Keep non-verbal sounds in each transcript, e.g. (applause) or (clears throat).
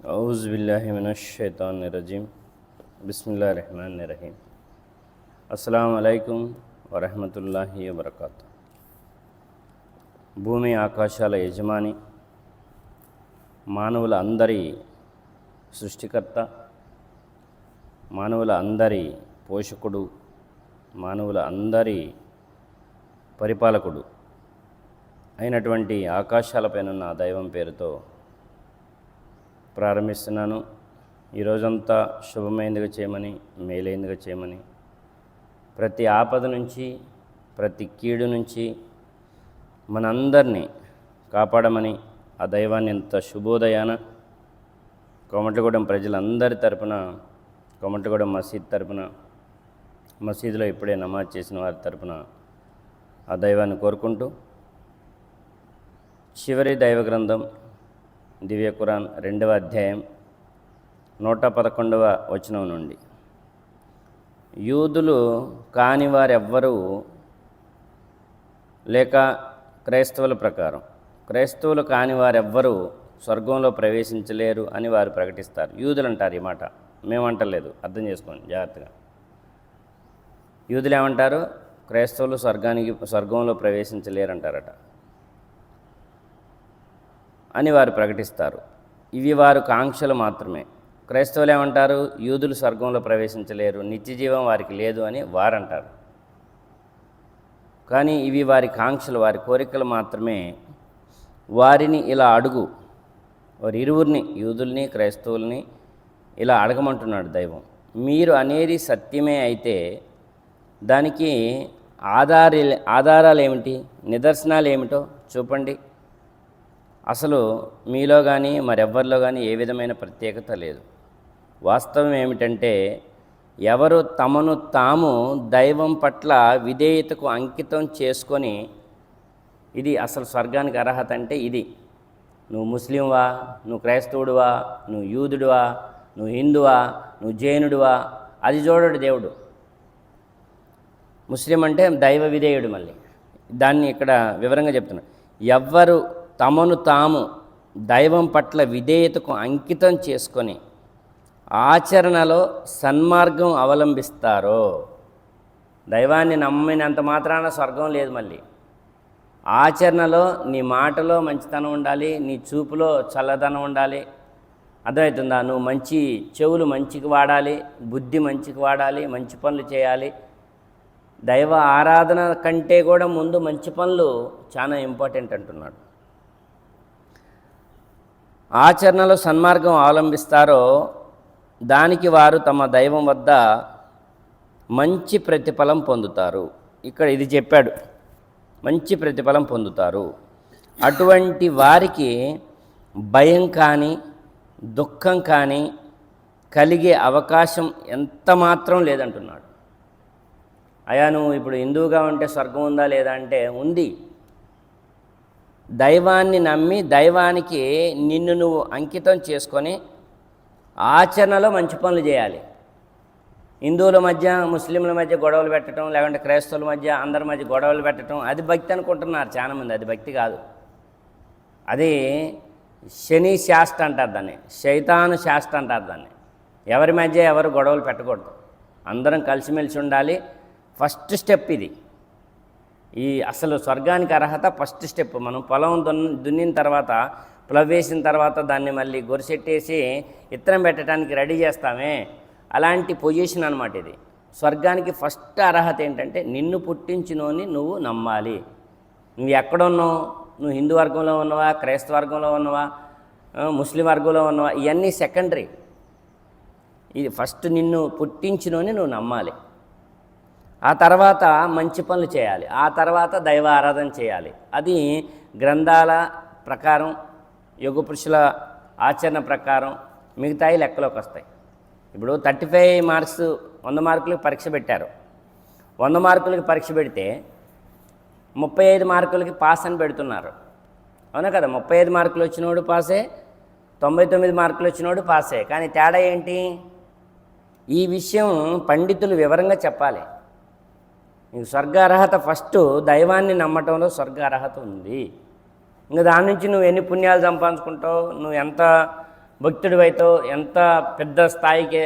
అవుజుబిల్లాహిమినషైతాన్నిరజీం బిస్మిల్లా రెహమాన్ రహీం అస్సలం అలైకుం వరహమతుల్లాహి వబర్కాత్ భూమి ఆకాశాల యజమాని మానవుల అందరి సృష్టికర్త మానవుల అందరి పోషకుడు మానవుల అందరి పరిపాలకుడు అయినటువంటి ఆకాశాలపైనున్న దైవం పేరుతో ప్రారంభిస్తున్నాను. ఈ రోజంతా శుభమైనదిగా చేయమని మేలైనదిగా చేయమని. ప్రతి ఆపద నుంచి ప్రతి కీడు నుంచి మనందరినీ కాపాడమని ఆ దైవాన్ని ఇంత శుభోదయాన కోమటగూడెం ప్రజలందరి తరపున కోమటగూడెం మసీద్ తరపున మసీదులో ఇప్పుడే నమాజ్ చేసిన వారి తరపున ఆ దైవాన్ని కోరుకుంటూ చివరి దైవ గ్రంథం దివ్య కురాన్ రెండవ అధ్యాయం నూట పదకొండవ వచనం నుండి. యూదులు కాని వారెవ్వరూ లేక క్రైస్తవుల ప్రకారం క్రైస్తవులు కాని వారెవ్వరూ స్వర్గంలో ప్రవేశించలేరు అని వారు ప్రకటిస్తారు. యూదులు అంటారు ఈ మాట. మేమంటలేదు అర్థం చేసుకోండి జాగ్రత్తగా. యూదులు ఏమంటారు? క్రైస్తవులు స్వర్గానికి స్వర్గంలో ప్రవేశించలేరు అంటారట అని వారు ప్రకటిస్తారు. ఇవి వారు కాంక్షలు మాత్రమే. క్రైస్తవులు ఏమంటారు? యూదులు స్వర్గంలో ప్రవేశించలేరు. నిత్యజీవం వారికి లేదు అని వారంటారు. కానీ ఇవి వారి కాంక్షలు వారి కోరికలు మాత్రమే. వారిని ఇలా అడుగు. వారి ఇరువురిని యూదుల్ని క్రైస్తవుల్ని ఇలా అడగమంటున్నాడు దైవం. మీరు అనేది సత్యమే అయితే దానికి ఆధార ఆధారాలు ఏమిటి నిదర్శనాలు ఏమిటో చూపండి. అసలు మీలో కానీ మరెవ్వరిలో కానీ ఏ విధమైన ప్రత్యేకత లేదు. వాస్తవం ఏమిటంటే ఎవరు తమను తాము దైవం పట్ల విధేయతకు అంకితం చేసుకొని ఇది అసలు స్వర్గానికి అర్హత అంటే ఇది. నువ్వు ముస్లింవా నువ్వు క్రైస్తవుడువా నువ్వు యూదుడువా నువ్వు హిందువా నువ్వు జైనుడువా అది చూడడు దేవుడు. ముస్లిం అంటే దైవ విధేయుడు మళ్ళీ. దాన్ని ఇక్కడ వివరంగా చెప్తున్నాను ఎవ్వరు తమను తాము దైవం పట్ల విధేయతకు అంకితం చేసుకొని ఆచరణలో సన్మార్గం అవలంబిస్తారో. దైవాన్ని నమ్మినంత మాత్రాన స్వర్గం లేదు మళ్ళీ. ఆచరణలో నీ మాటలో మంచితనం ఉండాలి నీ చూపులో చల్లదనం ఉండాలి. అర్థమవుతుందా? నువ్వు మంచి చెవులు మంచికి వాడాలి బుద్ధి మంచికి వాడాలి మంచి పనులు చేయాలి. దైవ ఆరాధన కంటే కూడా ముందు మంచి పనులు చాలా ఇంపార్టెంట్ అంటున్నాడు. ఆచరణలో సన్మార్గం అవలంబిస్తారో దానికి వారు తమ దైవం వద్ద మంచి ప్రతిఫలం పొందుతారు. ఇక్కడ ఇది చెప్పాడు. మంచి ప్రతిఫలం పొందుతారు. అటువంటి వారికి భయం కానీ దుఃఖం కానీ కలిగే అవకాశం ఎంత మాత్రం లేదంటున్నాడు. అయా నువ్వు ఇప్పుడు హిందువుగా ఉంటే స్వర్గం ఉందా లేదా అంటే ఉంది. దైవాన్ని నమ్మి దైవానికి నిన్ను నువ్వు అంకితం చేసుకొని ఆచరణలో మంచి పనులు చేయాలి. హిందువుల మధ్య ముస్లింల మధ్య గొడవలు పెట్టడం లేకుంటే క్రైస్తవుల మధ్య అందరి మధ్య గొడవలు పెట్టడం అది భక్తి అనుకుంటున్నారు చాలామంది. అది భక్తి కాదు. అది శని శాస్త్ర అంటారు దాన్ని. శైతాను శాస్త్ర అంటారు దాన్ని. ఎవరి మధ్య ఎవరు గొడవలు పెట్టకూడదు. అందరం కలిసిమెలిసి ఉండాలి. ఫస్ట్ స్టెప్ ఇది. ఈ అసలు స్వర్గానికి అర్హత ఫస్ట్ స్టెప్. మనం పొలం దున్ దున్నిన తర్వాత ప్లవేసిన తర్వాత దాన్ని మళ్ళీ గొరిసెట్టేసి ఇత్తనం పెట్టడానికి రెడీ చేస్తామే. అలాంటి పొజిషన్ అనమాట ఇది. స్వర్గానికి ఫస్ట్ అర్హత ఏంటంటే నిన్ను పుట్టించినోని నువ్వు నమ్మాలి. నువ్వు ఎక్కడున్నావు నువ్వు హిందూ వర్గంలో ఉన్నవా? క్రైస్తవ వర్గంలో ఉన్నవా? ముస్లిం వర్గంలో ఉన్నవా? ఇవన్నీ సెకండరీ. ఇది ఫస్ట్ నిన్ను పుట్టించినోని నువ్వు నమ్మాలి. ఆ తర్వాత మంచి పనులు చేయాలి. ఆ తర్వాత దైవ ఆరాధన చేయాలి. అది గ్రంథాల ప్రకారం యుగ పురుషుల ఆచరణ ప్రకారం మిగతాయి లెక్కలోకి వస్తాయి. ఇప్పుడు థర్టీ ఫైవ్ మార్క్స్ వంద మార్కులకు పరీక్ష పెట్టారు. వంద మార్కులకి పరీక్ష పెడితే ముప్పై ఐదు మార్కులకి పాస్ అని పెడుతున్నారు. అవునా కదా? ముప్పై ఐదు మార్కులు వచ్చినోడు పాసే తొంభై తొమ్మిది మార్కులు వచ్చినోడు పాసే. కానీ తేడా ఏంటి? ఈ విషయం పండితులు వివరంగా చెప్పాలి. నీకు స్వర్గ అర్హత ఫస్ట్ దైవాన్ని నమ్మటంలో స్వర్గ అర్హత ఉంది. ఇంకా దాని నుంచి నువ్వు ఎన్ని పుణ్యాలు సంపాదించుకుంటావు? నువ్వు ఎంత భక్తుడివైతో ఎంత పెద్ద స్థాయికి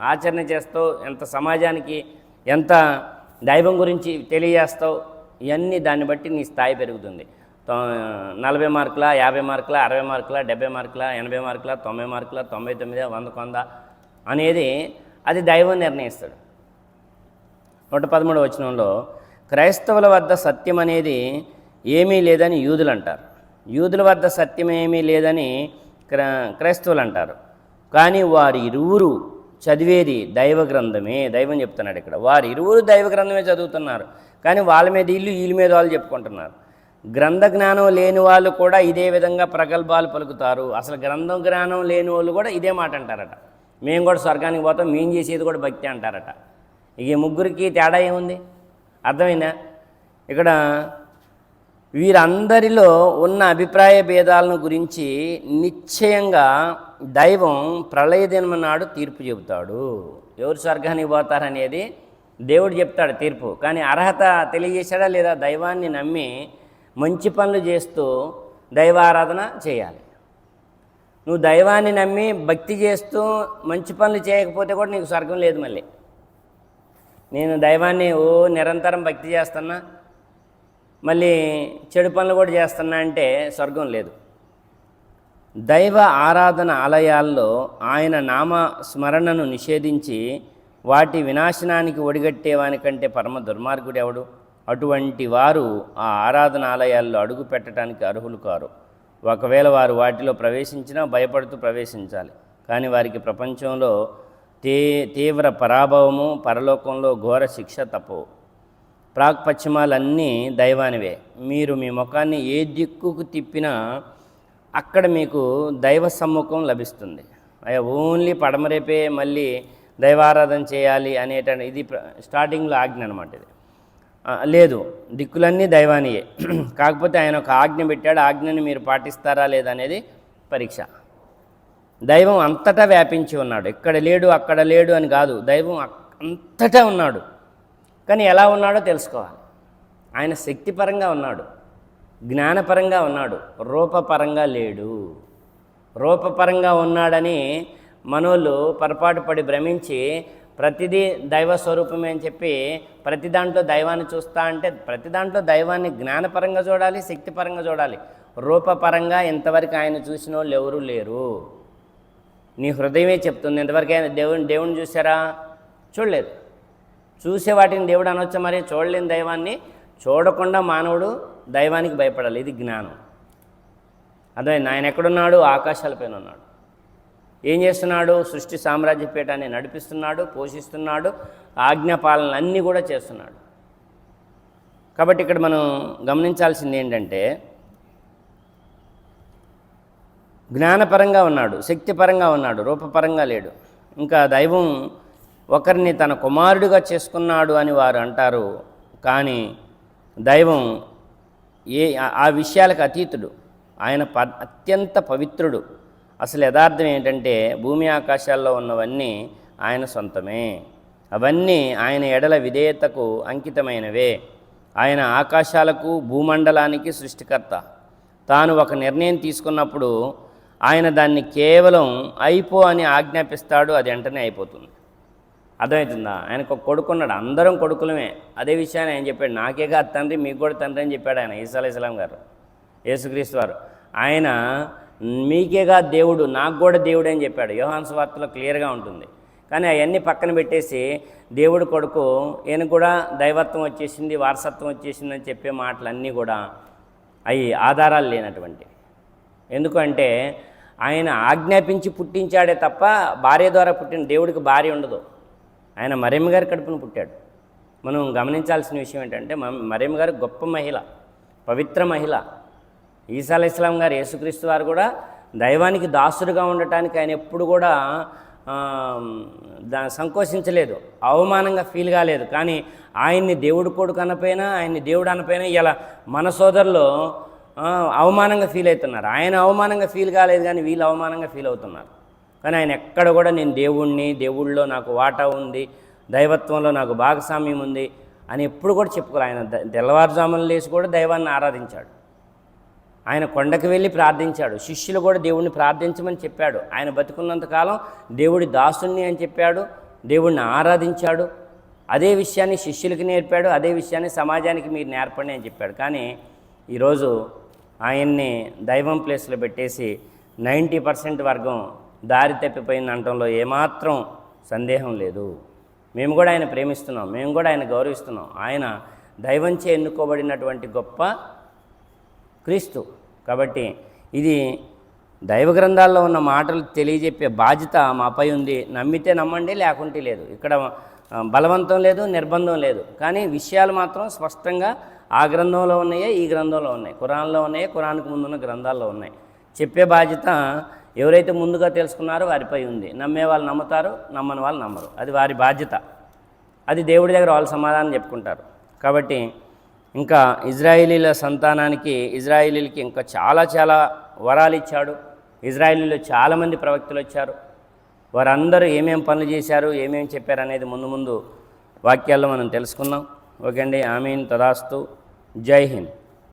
ఆచరణ చేస్తావు? ఎంత సమాజానికి ఎంత దైవం గురించి తెలియజేస్తావు? ఇవన్నీ దాన్ని బట్టి నీ స్థాయి పెరుగుతుంది. తొ- నలభై మార్కుల యాభై మార్కుల అరవై మార్కుల డెబ్బై మార్కుల ఎనభై మార్కుల తొంభై మార్కుల తొంభై తొమ్మిది వంద కొంద అనేది అది దైవం నిర్ణయిస్తాడు. నూట పదమూడు వచనంలో క్రైస్తవుల వద్ద సత్యం అనేది ఏమీ లేదని యూదులు అంటారు. యూదుల వద్ద సత్యం ఏమీ లేదని క్ర క్రైస్తవులు అంటారు. కానీ వారి ఇరువురు చదివేది దైవ గ్రంథమే దైవం చెప్తున్నాడు ఇక్కడ. వారి ఇరువురు దైవ గ్రంథమే చదువుతున్నారు. కానీ వాళ్ళ మీద ఇల్లు వీళ్ళ మీద వాళ్ళు చెప్పుకుంటున్నారు. గ్రంథ జ్ఞానం లేని వాళ్ళు కూడా ఇదే విధంగా ప్రగల్భాలు పలుకుతారు. అసలు గ్రంథం జ్ఞానం లేని వాళ్ళు కూడా ఇదే మాట అంటారట. మేము కూడా స్వర్గానికి పోతాం మేము చేసేది కూడా భక్తి అంటారట. ఈ ముగ్గురికి తేడా ఏముంది? అర్థమైందా? ఇక్కడ వీరందరిలో ఉన్న అభిప్రాయ భేదాలను గురించి నిశ్చయంగా దైవం ప్రళయ నాడు తీర్పు చెబుతాడు. ఎవరు స్వర్గానికి పోతారనేది దేవుడు చెప్తాడు తీర్పు. కానీ అర్హత తెలియజేశాడా లేదా దైవాన్ని నమ్మి మంచి పనులు చేస్తూ దైవారాధన చేయాలి. నువ్వు దైవాన్ని నమ్మి భక్తి చేస్తూ మంచి పనులు చేయకపోతే కూడా నీకు స్వర్గం లేదు మళ్ళీ. నేను దైవాన్ని ఓ నిరంతరం భక్తి చేస్తున్నా మళ్ళీ చెడు పనులు కూడా చేస్తున్నా అంటే స్వర్గం లేదు. దైవ ఆరాధన ఆలయాల్లో ఆయన నామ స్మరణను నిషేధించి వాటి వినాశనానికి ఒడిగట్టేవానికంటే పరమ దుర్మార్గుడు ఎవడు? అటువంటి వారు ఆ ఆరాధన ఆలయాల్లో అడుగు పెట్టడానికి అర్హులు కారు. ఒకవేళ వారు వాటిలో ప్రవేశించినా భయపడుతూ ప్రవేశించాలి. కానీ వారికి ప్రపంచంలో తే తీవ్ర పరాభవము పరలోకంలో ఘోర శిక్ష తప్పవు. ప్రాక్పశ్చిమాలన్నీ దైవానివే. మీరు మీ ముఖాన్ని ఏ దిక్కుకు తిప్పినా అక్కడ మీకు దైవ సమ్ముఖం లభిస్తుంది. అయ్యా ఓన్లీ పడమరేపే మళ్ళీ దైవారాధన చేయాలి అనేట ఇది స్టార్టింగ్లో ఆజ్ఞ అనమాట ఇది. లేదు దిక్కులన్నీ దైవానియే. (clears throat) కాకపోతే ఆయన ఒక ఆజ్ఞ పెట్టాడు ఆజ్ఞని మీరు పాటిస్తారా లేదా అనేది పరీక్ష. దైవం అంతటా వ్యాపించి ఉన్నాడు. ఇక్కడ లేడు అక్కడ లేడు అని కాదు. దైవం అంతటా ఉన్నాడు. కానీ ఎలా ఉన్నాడో తెలుసుకోవాలి. ఆయన శక్తిపరంగా ఉన్నాడు. జ్ఞానపరంగా ఉన్నాడు. రూపపరంగా లేడు. రూపపరంగా ఉన్నాడని మనోళ్ళు పొరపాటు పడి భ్రమించి ప్రతిదీ దైవ స్వరూపమే అని చెప్పి ప్రతి దాంట్లో దైవాన్ని చూస్తా అంటే ప్రతి దాంట్లో దైవాన్ని జ్ఞానపరంగా చూడాలి శక్తిపరంగా చూడాలి. రూపపరంగా ఇంతవరకు ఆయన చూసిన వాళ్ళు ఎవరూ లేరు. నీ హృదయమే చెప్తుంది. ఎంతవరకైనా దేవుని దేవుణ్ణి చూసారా చూడలేదు. చూసే వాటిని దేవుడు అనొచ్చా మరి? చూడలేని దైవాన్ని చూడకుండా మానవుడు దైవానికి భయపడాలి. ఇది జ్ఞానం. అర్థమైంది? ఆయన ఎక్కడున్నాడు? ఆకాశాలపైన ఉన్నాడు. ఏం చేస్తున్నాడు? సృష్టి సామ్రాజ్య పీఠాన్ని నడిపిస్తున్నాడు పోషిస్తున్నాడు ఆజ్ఞాపాలన అన్నీ కూడా చేస్తున్నాడు. కాబట్టి ఇక్కడ మనం గమనించాల్సింది ఏంటంటే జ్ఞానపరంగా ఉన్నాడు శక్తిపరంగా ఉన్నాడు రూపపరంగా లేడు. ఇంకా దైవం ఒకరిని తన కుమారుడిగా చేసుకున్నాడు అని వారు అంటారు. కానీ దైవం ఏ ఆ- విషయాలకు అతీతుడు. ఆయన ప అత్యంత పవిత్రుడు. అసలు యథార్థం ఏంటంటే భూమి ఆకాశాల్లో ఉన్నవన్నీ ఆయన సొంతమే. అవన్నీ ఆయన ఎడల విధేయతకు అంకితమైనవే. ఆయన ఆకాశాలకు భూమండలానికి సృష్టికర్త. తాను ఒక నిర్ణయం తీసుకున్నప్పుడు ఆయన దాన్ని కేవలం అయిపో అని ఆజ్ఞాపిస్తాడు అది వెంటనే అయిపోతుంది. అర్థమవుతుందా? ఆయనకు ఒక కొడుకు ఉన్నాడు అందరం కొడుకులమే. అదే విషయాన్ని ఆయన చెప్పాడు నాకే కాదు తండ్రి మీకు కూడా తండ్రి అని చెప్పాడు ఆయన ఈసా ఇస్లాం గారు యేసుక్రీస్తు వారు. ఆయన మీకే కాదు దేవుడు నాకు కూడా దేవుడు అని చెప్పాడు. యోహాన్స్ వార్తలో క్లియర్గా ఉంటుంది. కానీ అవన్నీ పక్కన పెట్టేసి దేవుడు కొడుకు ఈయన కూడా దైవత్వం వచ్చేసింది వారసత్వం వచ్చేసింది అని చెప్పే మాటలన్నీ కూడా అవి ఆధారాలు లేనటువంటివి. ఎందుకంటే ఆయన ఆజ్ఞాపించి పుట్టించాడే తప్ప భార్య ద్వారా పుట్టిన దేవుడికి భార్య ఉండదు. ఆయన మరేమ్మ గారి కడుపును పుట్టాడు? మనం గమనించాల్సిన విషయం ఏంటంటే మ- మరేమ్మ గారు గొప్ప మహిళ పవిత్ర మహిళ. ఈసా ఇస్లాం గారు యేసుక్రీస్తు వారు కూడా దైవానికి దాసుడుగా ఉండటానికి ఆయన ఎప్పుడు కూడా దా సంకోచించలేదు. అవమానంగా ఫీల్ కాలేదు. కానీ ఆయన్ని దేవుడు కొడుకు అనపోయినా ఆయన్ని దేవుడు అనపోయినా ఇలా మన సోదరులు అవమానంగా ఫీల్ అవుతున్నారు. ఆయన అవమానంగా ఫీల్ కాలేదు కానీ వీళ్ళు అవమానంగా ఫీల్ అవుతున్నారు. కానీ ఆయన ఎక్కడ కూడా నేను దేవుణ్ణి దేవుళ్ళలో నాకు వాటా ఉంది దైవత్వంలో నాకు భాగస్వామ్యం ఉంది అని ఎప్పుడు కూడా చెప్పుకోరు. ఆయన తెల్లవారుజామును లేచి కూడా దైవాన్ని ఆరాధించాడు. ఆయన కొండకు వెళ్ళి ప్రార్థించాడు. శిష్యులు కూడా దేవుణ్ణి ప్రార్థించమని చెప్పాడు. ఆయన బతుకున్నంతకాలం దేవుడి దాసుణ్ణి అని చెప్పాడు. దేవుణ్ణి ఆరాధించాడు. అదే విషయాన్ని శిష్యులకి నేర్పాడు. అదే విషయాన్ని సమాజానికి మీరు నేర్పండి అని చెప్పాడు. కానీ ఈరోజు ఆయన్ని దైవం ప్లేస్లో పెట్టేసి నైంటీ పర్సెంట్ వర్గం దారి తప్పిపోయింది అనటంలో ఏమాత్రం సందేహం లేదు. మేము కూడా ఆయన ప్రేమిస్తున్నాం మేము కూడా ఆయన గౌరవిస్తున్నాం. ఆయన దైవంచే ఎన్నుకోబడినటువంటి గొప్ప క్రీస్తు. కాబట్టి ఇది దైవ గ్రంథాల్లో ఉన్న మాటలు తెలియజెప్పే బాధ్యత మాపై ఉంది. నమ్మితే నమ్మండి లేకుంటే లేదు. ఇక్కడ బలవంతం లేదు నిర్బంధం లేదు. కానీ విషయాలు మాత్రం స్పష్టంగా ఆ గ్రంథంలో ఉన్నాయే? ఈ గ్రంథంలో ఉన్నాయి. ఖురాన్లో ఉన్నాయే? కురాన్కు ముందున్న గ్రంథాల్లో ఉన్నాయి. చెప్పే బాధ్యత ఎవరైతే ముందుగా తెలుసుకున్నారో వారిపై ఉంది. నమ్మే వాళ్ళు నమ్ముతారు నమ్మని వాళ్ళు నమ్మరు. అది వారి బాధ్యత. అది దేవుడి దగ్గర వాళ్ళు సమాధానం చెప్పుకుంటారు. కాబట్టి ఇంకా ఇజ్రాయిలీల సంతానానికి ఇజ్రాయిలీలకి ఇంకా చాలా చాలా వరాలు ఇచ్చాడు. ఇజ్రాయిలీలో చాలామంది ప్రవక్తలు వచ్చారు. వారందరూ ఏమేం పనులు చేశారు ఏమేమి చెప్పారు అనేది ముందు ముందు వాక్యాల్లో మనం తెలుసుకుందాం. ఓకే అండి. ఆమీన్. తదాస్తు. జై హింద్.